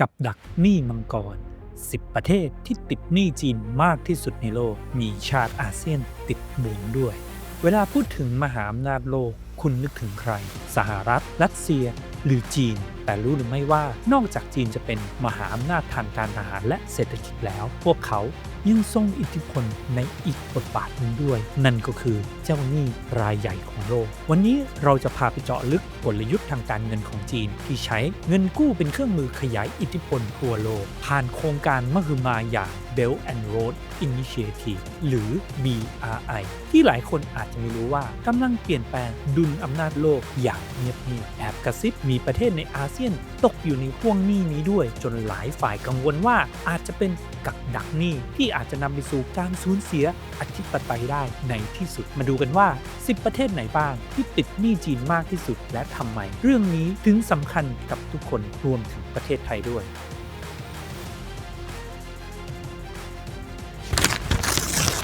กับดักหนี้มังกร 10 ประเทศที่ติดหนี้จีนมากที่สุดในโลก มีชาติอาเซียนติดบวงด้วย เวลาพูดถึงมหาอำนาจโลก คุณนึกถึงใคร สหรัฐ รัสเซีย หรือจีนแต่รู้หรือไม่ว่านอกจากจีนจะเป็นมหาอำนาจทางการทหารและเศรษฐกิจแล้ว พวกเขายังทรงอิทธิพลในอีกบทบาทหนึ่งด้วย นั่นก็คือเจ้าหนี้รายใหญ่ของโลก วันนี้เราจะพาไปเจาะลึกกลยุทธ์ทางการเงินของจีน ที่ใช้เงินกู้เป็นเครื่องมือขยายอิทธิพลทั่วโลก ผ่านโครงการมหึมาอย่าง Belt and Road Initiative หรือ BRI ที่หลายคนอาจจะไม่รู้ว่ากำลังเปลี่ยนแปลงดุลอำนาจโลกอย่างเงียบๆแอบกระซิบมีประเทศในอาเซียนตกอยู่ในห่วงหนี้นี้ด้วย จนหลายฝ่ายกังวลว่าอาจจะเป็นกับดักหนี้ที่อาจจะนำไปสู่การสูญเสียอธิปไตยได้ในที่สุดมาดูกันว่า 10 ประเทศไหนบ้างที่ติดหนี้จีนมากที่สุดและทำไม เรื่องนี้ถึงสำคัญกับทุกคนรวมถึงประเทศไทยด้วย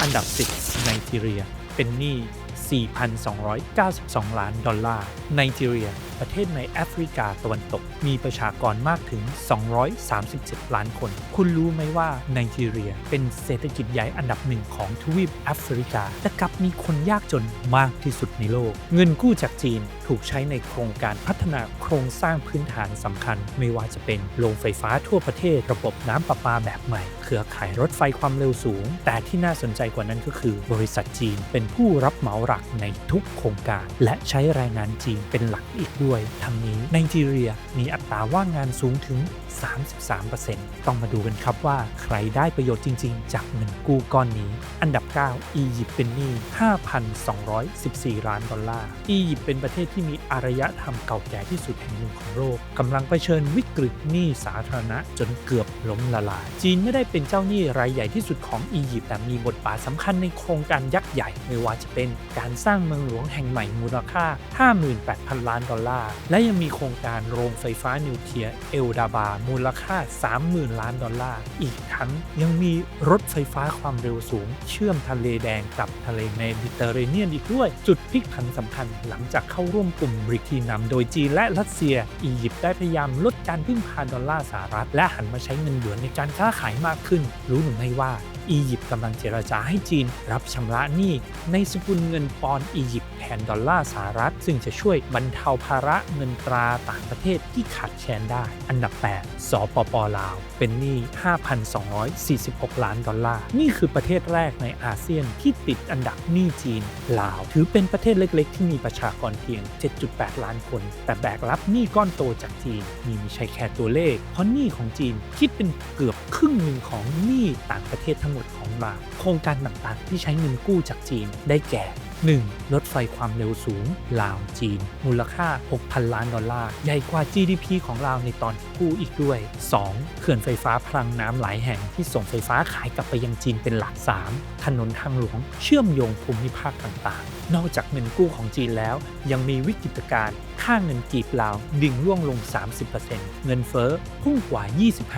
อันดับ 10 ไนจีเรีย เป็นหนี้ 4,292 ล้านดอลลาร์ไนจีเรียประเทศในแอฟริกาตะวันตก มีประชากรมากถึง 237 ล้านคน คุณรู้ไหมว่าไนจีเรียเป็นเศรษฐกิจใหญ่อันดับหนึ่งของทวีปแอฟริกา แต่กลับมีคนยากจนมากที่สุดในโลก เงินกู้จากจีนถูกใช้ในโครงการพัฒนาโครงสร้างพื้นฐานสำคัญ ไม่ว่าจะเป็นโรงไฟฟ้าทั่วประเทศ ระบบน้ำประปาแบบใหม่ เครือข่ายรถไฟความเร็วสูง แต่ที่น่าสนใจกว่านั้นก็คือบริษัทจีนเป็นผู้รับเหมาหลักในทุกโครงการ และใช้แรงงานจีนเป็นหลักอีกด้วยทั้งนี้ไนจีเรียมีอัตราว่างงานสูงถึง 33%ต้องมาดูกันครับว่าใครได้ประโยชน์จริง ๆ จากเงินกู้ก้อนนี้ อันดับ 9 อียิปต์เป็นหนี้ 5,214 ล้านดอลลาร์ อียิปต์เป็นประเทศที่มีอารยธรรมเก่าแก่ที่สุดแห่งหนึ่งของโลกกำลังเผชิญวิกฤตหนี้สาธารณะจนเกือบล้มละลาย จีนไม่ได้เป็นเจ้าหนี้รายใหญ่ที่สุดของอียิปต์แต่มีบทบาทสำคัญในโครงการยักษ์ใหญ่ไม่ว่าจะเป็นการสร้างเมืองหลวงแห่งใหม่มูลค่า 58,000 ล้านดอลลาร์และยังมีโครงการโรงไฟฟ้านิวเคลียร์เอลดาบา มูลค่า 30,000 ล้านดอลลาร์ อีกทั้งยังมีรถไฟฟ้าความเร็วสูง เชื่อมทะเลแดงกับทะเลเมดิเตอร์เรเนียนอีกด้วย จุดพลิกผันสำคัญหลังจากเข้าร่วมกลุ่มบริกที่นำโดยจีนและรัสเซีย อียิปต์ได้พยายามลดการพึ่งพาดอลลาร์สหรัฐ และหันมาใช้เงินหยวนในการค้าขายมากขึ้น รู้หรือไม่ว่า อียิปต์กำลังเจรจาให้จีนรับชำระหนี้ในสกุลเงินปอนด์อียิปต์แทนดอลลาร์สหรัฐ ซึ่งจะช่วยบรรเทาภาระเงินตราต่างประเทศที่ขาดแคลนได้ อันดับ 8 สปปลาว เป็นหนี้ 5,246 ล้านดอลลาร์ นี่คือประเทศแรกในอาเซียนที่ติดอันดับหนี้จีน ลาว ถือเป็นประเทศเล็ก ๆ ที่มีประชากรเพียง 7.8 ล้านคน แต่แบกรับหนี้ก้อนโตจากจีนนี่ไม่ใช่แค่ตัวเลข เพราะหนี้ของจีนคิดเป็นเกือบครึ่งหนึ่งของหนี้ต่างประเทศทั้งหมดของมาโครงการต่างๆ ที่ใช้เงินกู้จากจีนได้แก่ 1. รถไฟความเร็วสูง ลาวจีน มูลค่า 6,000 ล้านดอลลาร์ ใหญ่กว่า GDP ของลาวในตอนกู้อีกด้วย 2. เขื่อนไฟฟ้าพลังน้ำหลายแห่งที่ส่งไฟฟ้าขายกลับไปยังจีนเป็นหลัก 3. ถนนทางหลวงเชื่อมโยงภูมิภาคต่างๆ นอกจากเงินกู้ของจีนแล้ว ยังมีวิกฤตการณ์ค่าเงินกีบลาวดิ่งร่วงลง 30%เงินเฟ้อพุ่งกว่า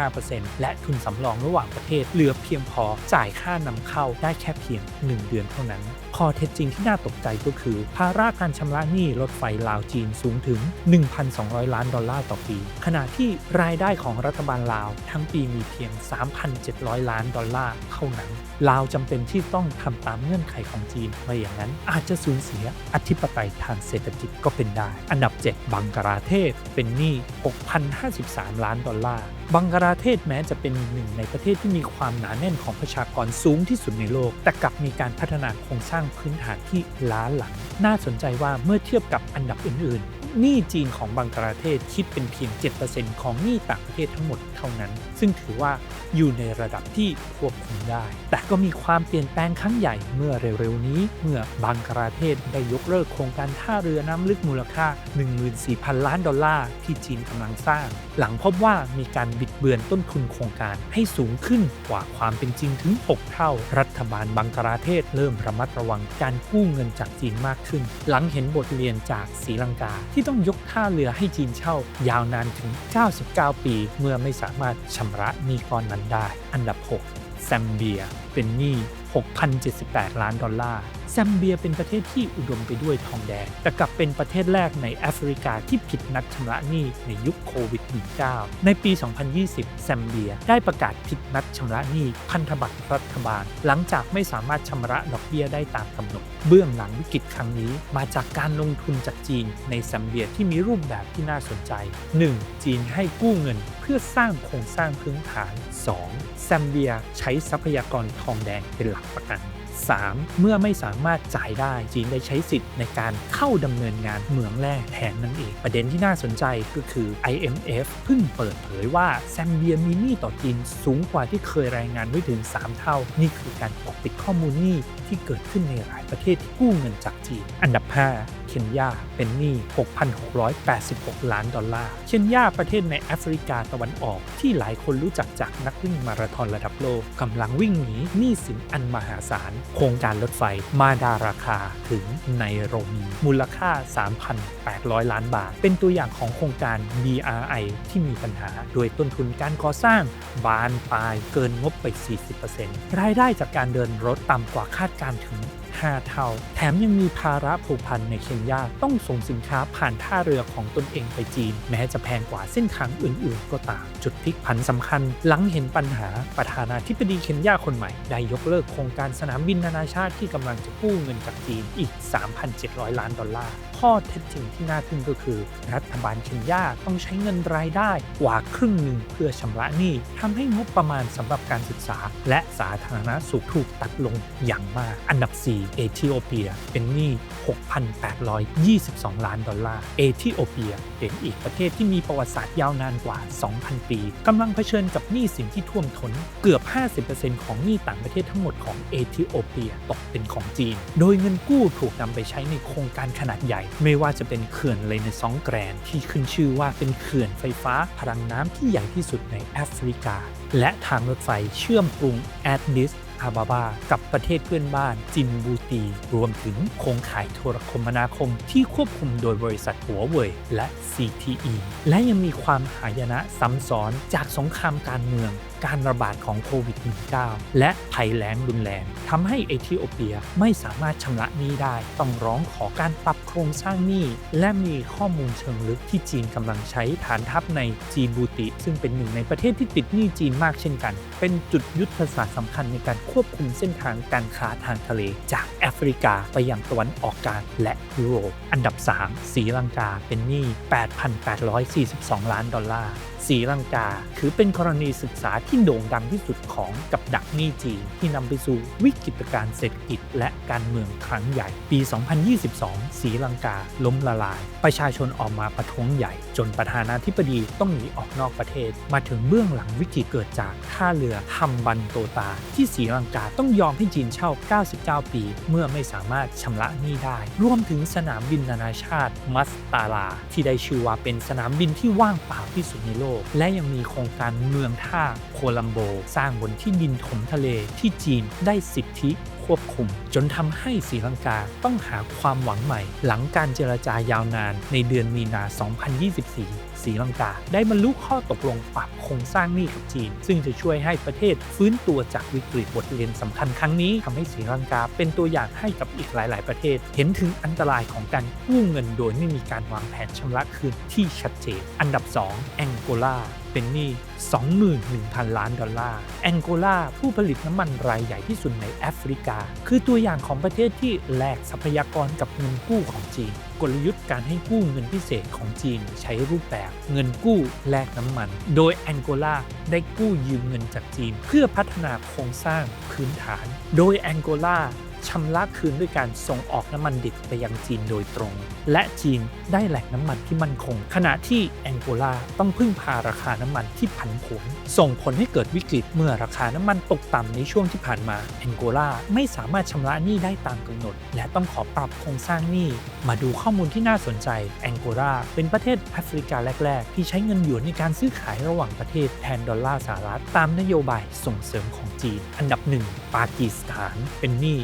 25%และทุนสำรองระหว่างประเทศเหลือเพียงพอจ่ายค่านำเข้าได้แค่เพียง 1 เดือนเท่านั้น ข้อเท็จจริงที่น่าตกใจก็คือ ภาระการชำระหนี้รถไฟลาวจีนสูงถึง 1,200 ล้านดอลลาร์ต่อปี ขณะที่รายได้ของรัฐบาลลาว ทั้งปีมีเพียง 3,700 ล้านดอลลาร์เท่านั้น ลาวจำเป็นที่ต้องทำตามเงื่อนไขของจีนไม่อย่างนั้น อาจจะสูญเสียอธิปไตยทางเศรษฐกิจก็เป็นได้ อันดับ 7 บังกลาเทศเป็นหนี้ 6,053 ล้านดอลลาร์ บังกลาเทศแม้จะเป็นหนึ่งในประเทศที่มีความหนาแน่นของประชากรสูงที่สุดในโลก แต่กลับมีการพัฒนาโครงสร้างพื้นฐานที่ล้าหลัง น่าสนใจว่าเมื่อเทียบกับอันดับอื่นๆหนี้จีนของบังกลาเทศคิดเป็นเพียง 7%ของหนี้ต่างประเทศทั้งหมดเท่านั้นซึ่งถือว่าอยู่ในระดับที่ควบคุมได้ แต่ก็มีความเปลี่ยนแปลงครั้งใหญ่เมื่อเร็วๆนี้ เมื่อบังกลาเทศได้ยกเลิกโครงการท่าเรือน้ำลึกมูลค่า 14,000 ล้านดอลลาร์ที่จีนกำลังสร้าง หลังพบว่ามีการบิดเบือนต้นทุนโครงการให้สูงขึ้นกว่าความเป็นจริงถึง 6 เท่า รัฐบาลบังกลาเทศเริ่มระมัดระวังการกู้เงินจากจีนมากขึ้น หลังเห็นบทเรียนจากศรีลังกาที่ต้องยกท่าเรือให้จีนเช่า ยาวนานถึง 99 ปี เมื่อไม่สามารถชำระหนี้ก้อนนั้นได้ อันดับ 6 แซมเบีย เป็นหนี้ 6,078 ล้านดอลลาร์ แซมเบียเป็นประเทศที่อุดมไปด้วยทองแดง แต่กลับเป็นประเทศแรกในแอฟริกาที่ผิดนัดชำระหนี้ในยุคโควิด -19 ในปี 2020 แซมเบียได้ประกาศผิดนัดชำระหนี้พันธบัตรรัฐบาล หลังจากไม่สามารถชำระดอกเบี้ยได้ตามกำหนด เบื้องหลังวิกฤตครั้งนี้ มาจากการลงทุนจากจีนในแซมเบียที่มีรูปแบบที่น่าสนใจ 1. จีนให้กู้เงินเพื่อสร้างโครงสร้างพื้นฐาน 2. แซมเบียใช้ทรัพยากรทองแดงเป็นหลักประกัน 3. เมื่อไม่สามารถจ่ายได้จีนได้ใช้สิทธิ์ในการเข้าดำเนินงานเหมืองแร่แทนนั่นเอง ประเด็นที่น่าสนใจก็คือ IMF เพิ่งเปิดเผยว่าแซมเบียมีหนี้ต่อจีนสูงกว่าที่เคยรายงานไว้ถึง 3 เท่า นี่คือการปกปิดข้อมูลหนี้ที่เกิดขึ้นในหลายประเทศที่กู้เงินจากจีน อันดับ 5 เคนยาเป็นหนี้ 6,686 ล้านดอลลาร์ เคนยาประเทศในแอฟริกาตะวันออกที่หลายคนรู้จักจากนักวิ่งมาราธอนระดับโลกกำลังวิ่งหนีหนี้สินอันมหาศาล โครงการรถไฟมาดาราคาถึงไนโรมีมูลค่า 3,800 ล้านบาท เป็นตัวอย่างของโครงการ BRI ที่มีปัญหา โดยต้นทุนการก่อสร้างบานปลายเกินงบไป 40%รายได้จากการเดินรถต่ำกว่าคาดการถึง 5 เท่า แถมยังมีภาระผูกพันในเคนยาต้องส่งสินค้าผ่านท่าเรือของตนเองไปจีน แม้จะแพงกว่าเส้นทางอื่น ๆ ก็ตาม จุดพลิกผันสำคัญ หลังเห็นปัญหาประธานาธิบดีเคนยาคนใหม่ ได้ยกเลิกโครงการสนามบินนานาชาติที่กำลังจะกู้เงินจากจีนอีก 3,700 ล้านดอลลาร์ข้อเท็จจริงที่น่าทึ่งก็คือ รัฐบาลเคนยาต้องใช้เงินรายได้กว่าครึ่งหนึ่งเพื่อชำระหนี้ทำให้งบประมาณสำหรับการศึกษา และสาธารณสุขถูกตัดลงอย่างมากอันดับ4เอธิโอเปียเป็นหนี้ 6,822 ล้านดอลลาร์ เอธิโอเปียเป็นอีกประเทศที่มีประวัติศาสตร์ยาวนานกว่า 2,000 ปีกำลังเผชิญกับหนี้สินที่ท่วมท้นเกือบ 50%ของหนี้ต่างประเทศทั้งหมดของเอธิโอเปียตกเป็นของจีน โดยเงินกู้ถูกนำไปใช้ในโครงการขนาดใหญ่ ไม่ว่าจะเป็นเขื่อนเลนซองแกรนที่ขึ้นชื่อว่าเป็นเขื่อนไฟฟ้าพลังน้ำที่ใหญ่ที่สุดในแอฟริกา และทางรถไฟเชื่อมกรุงแอดนิส อาบาบา กับประเทศเพื่อนบ้านจินบูตี รวมถึงโครงข่ายโทรคมนาคมที่ควบคุมโดยบริษัทหัวเว่ยและ CTE และยังมีความหายนะซ้ำซ้อนจากสงครามการเมืองการระบาดของโควิด -19 และภัยแล้งรุนแรงทำให้เอธิโอเปียไม่สามารถชำระหนี้ได้ ต้องร้องขอการปรับโครงสร้างหนี้ และมีข้อมูลเชิงลึกที่จีนกำลังใช้ฐานทัพในจีบูติ ซึ่งเป็นหนึ่งในประเทศที่ติดหนี้จีนมากเช่นกัน เป็นจุดยุทธศาสตร์สำคัญในการควบคุมเส้นทางการค้าทางทะเล จากแอฟริกาไปยังตะวันออกกลางและยุโรป อันดับ3ศรีลังกาเป็นหนี้ 8,842 ล้านดอลลาร์ ศรีลังกา ถือเป็นกรณีศึกษาที่โด่งดังที่สุดของกับดักหนี้จีน ที่นำไปสู่วิกฤตการเศรษฐกิจและการเมืองครั้งใหญ่ ปี 2022ศรีลังกาล้มละลาย ประชาชนออกมาประท้วงใหญ่ จนประธานาธิบดีต้องหนีออกนอกประเทศ มาถึงเบื้องหลังวิกฤตเกิดจากท่าเรือฮัมบันโตตา ที่ศรีลังกาต้องยอมให้จีนเช่า 99 ปี เมื่อไม่สามารถชำระหนี้ได้ รวมถึงสนามบินนานาชาติมัสตาลา ที่ได้ชื่อว่าเป็นสนามบินที่ว่างเปล่าที่สุดในโลกและยังมีโครงการเมืองท่าโคลัมโบ สร้างบนที่ดินถมทะเลที่จีนได้สิทธิ ควบคุม จนทำให้ศรีลังกาต้องหาความหวังใหม่ หลังการเจรจายาวนานในเดือนมีนา 2024ศรีลังกาได้บรรลุข้อตกลงปรับโครงสร้างหนี้กับจีน ซึ่งจะช่วยให้ประเทศฟื้นตัวจากวิกฤตบทเรียนสำคัญครั้งนี้ทำให้ศรีลังกาเป็นตัวอย่างให้กับอีกหลาย ๆ ประเทศ เห็นถึงอันตรายของการกู้เงินโดยไม่มีการวางแผนชำระคืนที่ชัดเจน อันดับ 2 แองโกลา เป็นหนี้ 21,000 ล้านดอลลาร์ แองโกลา ผู้ผลิตน้ำมันรายใหญ่ที่สุดในแอฟริกา คือตัวอย่างของประเทศที่แลกทรัพยากรกับเงินกู้ของจีน กลยุทธ์การให้กู้เงินพิเศษของจีนใช้รูปแบบเงินกู้แลกน้ำมัน โดยแองโกลาได้กู้ยืมเงินจากจีน เพื่อพัฒนาโครงสร้างพื้นฐาน โดยแองโกลา ชำระคืนด้วยการส่งออกน้ำมันดิบไปยังจีนโดยตรง และจีนได้แหล่งน้ำมันที่มั่นคง ขณะที่แองโกลาต้องพึ่งพาราคาน้ำมันที่ผันผวนส่งผลให้เกิดวิกฤตเมื่อราคาน้ำมันตกต่ำในช่วงที่ผ่านมาแองโกลาไม่สามารถชำระหนี้ได้ตามกำหนด และต้องขอปรับโครงสร้างหนี้มาดูข้อมูลที่น่าสนใจแองโกลาเป็นประเทศแอฟริกาแรก ๆ ที่ใช้เงินหยวนในการซื้อขายระหว่างประเทศแทนดอลลาร์สหรัฐตามนโยบายส่งเสริมของจีน อันดับ1ปากีสถานเป็นหนี้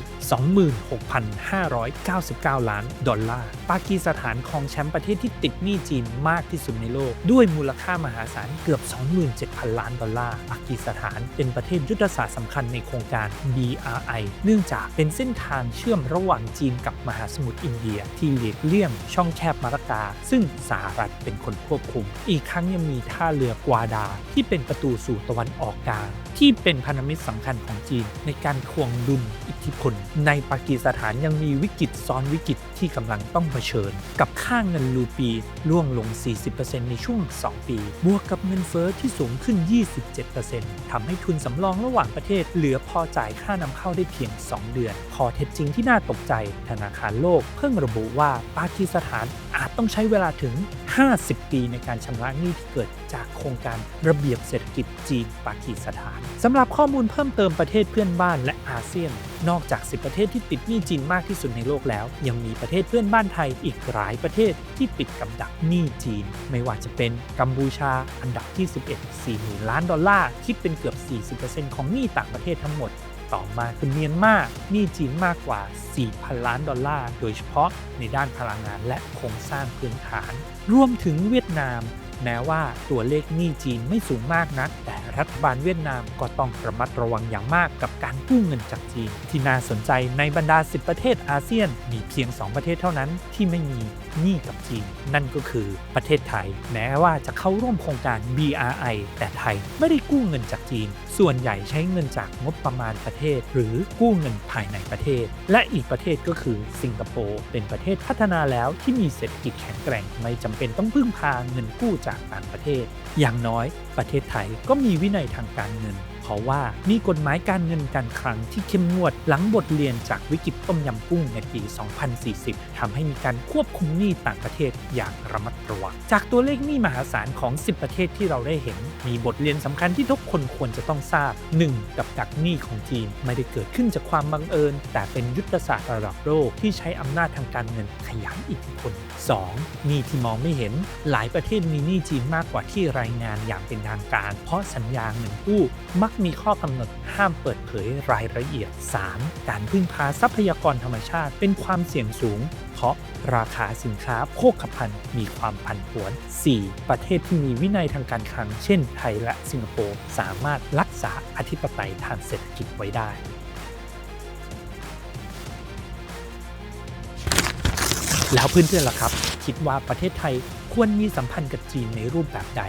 26,599 ล้านดอลลาร์ ปากีสถานครองแชมป์ประเทศที่ติดหนี้จีนมากที่สุดในโลก ด้วยมูลค่ามหาศาลเกือบ 27,000 ล้านดอลลาร์ ปากีสถานเป็นประเทศยุทธศาสตร์สำคัญในโครงการ BRI เนื่องจากเป็นเส้นทางเชื่อมระหว่างจีนกับมหาสมุทรอินเดีย ที่หลีกเลี่ยงช่องแคบมาลากา ซึ่งสหรัฐเป็นคนควบคุม อีกครั้งยังมีท่าเรือกวาดาที่เป็นประตูสู่ตะวันออกกลางที่เป็นพันธมิตรสำคัญของจีน ในการทวงดุลอิทธิพล ในปากีสถานยังมีวิกฤตซ้อนวิกฤตที่กำลังต้องเผชิญ กับค่าเงินรูปีร่วงลง 40%ในช่วง 2 ปี บวกกับเงินเฟ้อที่สูงขึ้น 27%ทำให้ทุนสำรองระหว่างประเทศ เหลือพอจ่ายค่านำเข้าได้เพียง 2 เดือน พอเท็จจริงที่น่าตกใจ ธนาคารโลกเพิ่งระบุว่าปากีสถานอาจต้องใช้เวลาถึง 50 ปีในการชำระหนี้ที่เกิดจากโครงการระเบียบเศรษฐกิจจีนปากีสถานสำหรับข้อมูลเพิ่มเติมประเทศเพื่อนบ้านและอาเซียน นอกจาก 10 ประเทศที่ติดหนี้จีนมากที่สุดในโลกแล้ว ยังมีประเทศเพื่อนบ้านไทยอีกหลายประเทศที่ติดกับดักหนี้จีน ไม่ว่าจะเป็นกัมพูชาอันดับที่ 11 40,000 ล้านดอลลาร์คิดเป็นเกือบ 40%ของหนี้ต่างประเทศทั้งหมด ต่อมาคือเมียนมาหนี้จีนมากกว่า 4,000 ล้านดอลลาร์ โดยเฉพาะในด้านพลังงานและโครงสร้างพื้นฐาน รวมถึงเวียดนาม แม้ว่าตัวเลขหนี้จีนไม่สูงมากนัก แต่รัฐบาลเวียดนามก็ต้องระมัดระวังอย่างมากกับการกู้เงินจากจีน ที่น่าสนใจในบรรดา 10 ประเทศอาเซียนมีเพียง 2 ประเทศเท่านั้นที่ไม่มีหนี้กับจีน นั่นก็คือประเทศไทย แม้ว่าจะเข้าร่วมโครงการ BRI แต่ไทยไม่ได้กู้เงินจากจีน ส่วนใหญ่ใช้เงินจากงบประมาณประเทศ หรือกู้เงินภายในประเทศ และอีกประเทศก็คือสิงคโปร์เป็นประเทศพัฒนาแล้วที่มีเศรษฐกิจแข็งแกร่งไม่จำเป็นต้องพึ่งพาเงินกู้จากต่างประเทศ อย่างน้อยประเทศไทยก็มีวินัยทางการเงิน เพราะว่ามีกฎหมายการเงินการคลังที่เข้มงวดหลังบทเรียนจากวิกฤตต้มยำกุ้งในปี 2040ทำให้มีการควบคุมหนี้ต่างประเทศอย่างระมัดระวัง จากตัวเลขหนี้มหาศาลของ 10 ประเทศที่เราได้เห็น มีบทเรียนสำคัญที่ทุกคนควรจะต้องทราบ 1. กับดักหนี้ของจีนไม่ได้เกิดขึ้นจากความบังเอิญ แต่เป็นยุทธศาสตร์ระดับโลกที่ใช้อำนาจทางการเงินขยายอิทธิพล 2. หนี้ที่มองไม่เห็น หลายประเทศมีหนี้จีนมากกว่าที่รายงานอย่างเป็นทางการ เพราะสัญญาเงินกู้มักมีข้อกำหนดห้ามเปิดเผยรายละเอียด 3. การพึ่งพาทรัพยากรธรรมชาติเป็นความเสี่ยงสูง เพราะราคาสินค้าโภคภัณฑ์มีความผันผวน 4. ประเทศที่มีวินัยทางการคลัง เช่นไทยและสิงคโปร์สามารถรักษาอธิปไตยทางเศรษฐกิจไว้ได้แล้วเพื่อนๆล่ะครับ คิดว่าประเทศไทยควรมีสัมพันธ์กับจีนในรูปแบบใด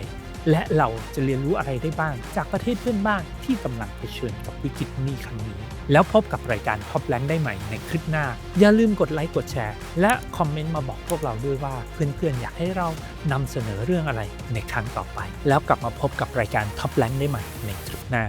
และเราจะเรียนรู้อะไรได้บ้าง จากประเทศเพื่อนบ้านที่กำลังเผชิญกับวิกฤตนี้ครั้งนี้ แล้วพบกับรายการท็อปแลนได้ใหม่ในคลิปหน้า อย่าลืมกดไลค์กดแชร์ และคอมเมนต์มาบอกพวกเราด้วยว่าเพื่อนๆ อยากให้เรานำเสนอเรื่องอะไรในครั้งต่อไป แล้วกลับมาพบกับรายการท็อปแลนได้ใหม่ในคลิปหน้า